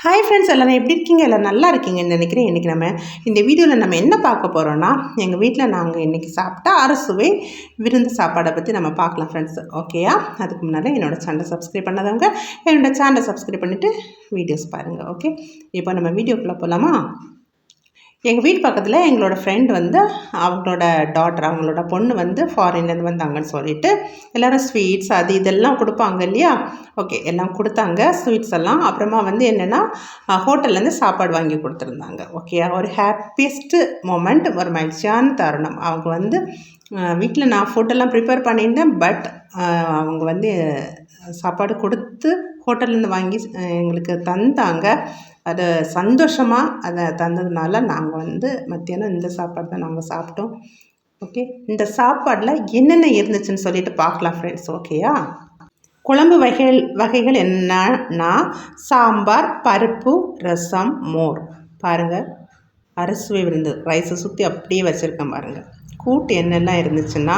Hi friends எல்லோரும் எப்படி இருக்கீங்க? எல்லாம் நல்லா இருக்கீங்கன்னு நினைக்கிறேன். இன்றைக்கி நம்ம இந்த வீடியோவில் நம்ம என்ன பார்க்க போகிறோன்னா எங்கள் வீட்டில் நாங்கள் இன்றைக்கி சாப்பிட்டா அரசுவை விருந்து சாப்பாடை பற்றி நம்ம பார்க்கலாம் ஃப்ரெண்ட்ஸ் ஓகேயா அதுக்கு முன்னாடி என்னோடய சேனலை சப்ஸ்கிரைப் பண்ணாதவங்க என்னோடய சேனலை சப்ஸ்கிரைப் பண்ணிவிட்டு வீடியோஸ் பாருங்கள் ஓகே இப்போ நம்ம வீடியோக்குள்ளே போகலாமா எங்கள் வீட்டு பக்கத்தில் எங்களோட ஃப்ரெண்ட் வந்து அவங்களோட டாட்டர் அவங்களோட பொண்ணு வந்து ஃபாரின்லேருந்து வந்தாங்கன்னு சொல்லிட்டு எல்லோரும் ஸ்வீட்ஸ் அது இதெல்லாம் கொடுப்பாங்க இல்லையா? ஓகே எல்லாம் கொடுத்தாங்க ஸ்வீட்ஸ் எல்லாம். அப்புறமா வந்து என்னென்னா ஹோட்டல்லேருந்து சாப்பாடு வாங்கி கொடுத்துருந்தாங்க. ஓகே ஒரு ஹாப்பியஸ்ட்டு மூமெண்ட் ஒரு மகிழ்ச்சியான தருணம். அவங்க வந்து வீட்டில் நான் ஃபுட்டெல்லாம் ப்ரிப்பேர் பண்ணியிருந்தேன் பட் அவங்க வந்து சாப்பாடு கொடுத்து ஹோட்டல்லேருந்து வாங்கி எங்களுக்கு தந்தாங்க. அதை சந்தோஷமாக அதை தந்ததுனால நாங்கள் வந்து மத்தியானம் இந்த சாப்பாடு தான் நாங்கள் சாப்பிட்டோம். ஓகே இந்த சாப்பாடில் என்னென்ன இருந்துச்சுன்னு சொல்லிட்டு பார்க்கலாம் ஃப்ரெண்ட்ஸ் ஓகேயா குழம்பு வகைகள் வகைகள் என்னன்னா சாம்பார் பருப்பு ரசம் மோர். பாருங்கள் அரிசுவை விருந்து ரைஸை சுற்றி அப்படியே வச்சுருக்கேன் பாருங்கள் கூட்டு என்னெல்லாம் இருந்துச்சுன்னா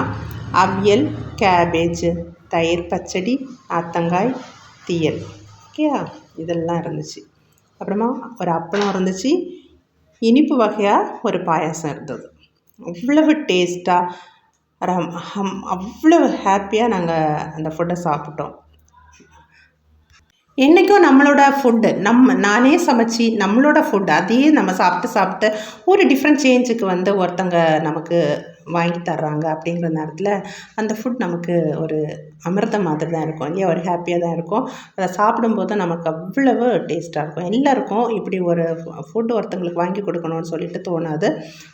அவியல் கேபேஜ் தயிர் பச்சடி ஆத்தங்காய் தீயல். ஓகேயா இதெல்லாம் இருந்துச்சு. அப்புறமா ஒரு அப்பளம் இருந்துச்சு. இனிப்பு வகையாக ஒரு பாயாசம் இருந்தது. அவ்வளவு டேஸ்ட்டாக அவ்வளவு ஹாப்பியாக நாங்கள் அந்த ஃபுட்டை சாப்பிட்டோம். என்றைக்கும் நம்மளோட ஃபுட்டு நம்ம நானே சமைச்சி நம்மளோட ஃபுட் அதையே நம்ம சாப்பிட்டு சாப்பிட்டு ஒரு டிஃப்ரெண்ட் சேஞ்சுக்கு வந்து ஒருத்தங்க நமக்கு வாங்கி தர்றாங்க அப்படிங்கிற நேரத்தில் அந்த ஃபுட் நமக்கு ஒரு அமிர்தம் மாதிரி தான் இருக்கும். இல்லையா? ஒரு ஹாப்பியாக தான் இருக்கும். அதை சாப்பிடும்போது நமக்கு அவ்வளவு டேஸ்ட்டாக இருக்கும். எல்லாருக்கும் இப்படி ஒரு ஃபுட் ஒருத்தங்களுக்கு வாங்கி கொடுக்கணும்னு சொல்லிட்டு தோணாது.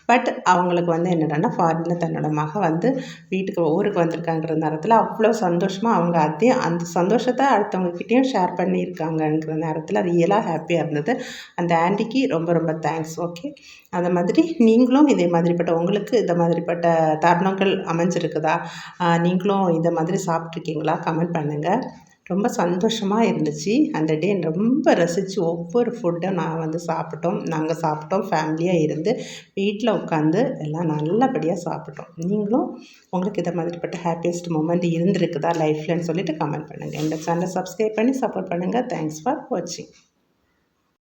பட் அவங்களுக்கு வந்து என்னென்னா ஃபாரினில் தன்னோட மக வந்து வீட்டுக்கு ஊருக்கு வந்திருக்காங்கிற நேரத்தில் அவ்வளோ சந்தோஷமாக அவங்க அதே அந்த சந்தோஷத்தை அடுத்தவங்கக்கிட்டேயும் ஷேர் பண்ணியிருக்காங்கங்கிற நேரத்தில் அது ரியலாக ஹாப்பியாக இருந்தது. அந்த ஆண்டிக்கு ரொம்ப ரொம்ப தேங்க்ஸ் ஓகே அந்த மாதிரி நீங்களும் இதே மாதிரிப்பட்ட உங்களுக்கு இந்த மாதிரிப்பட்ட தருணங்கள் அமைஞ்சிருக்குதா? நீங்களும் இந்த மாதிரி சாப்பிட்ருக்கீங்களா கமெண்ட் பண்ணுங்கள் ரொம்ப சந்தோஷமாக இருந்துச்சு. அந்த டே ரொம்ப ரசித்து ஒவ்வொரு ஃபுட்டும் நான் வந்து சாப்பிட்டோம். நாங்கள் சாப்பிட்டோம். ஃபேமிலியாக இருந்து வீட்டில் உட்காந்து எல்லாம் நல்லபடியாக சாப்பிட்டோம். நீங்களும் உங்களுக்கு இதை மாதிரிப்பட்ட ஹாப்பியஸ்ட் மூமெண்ட் இருந்திருக்குதா? லைஃப்லன்னு சொல்லிட்டு கமெண்ட் பண்ணுங்கள் இந்த சேனலை சப்ஸ்கிரைப் பண்ணி சப்போர்ட் பண்ணுங்கள் தேங்க்ஸ் ஃபார் வாட்சிங்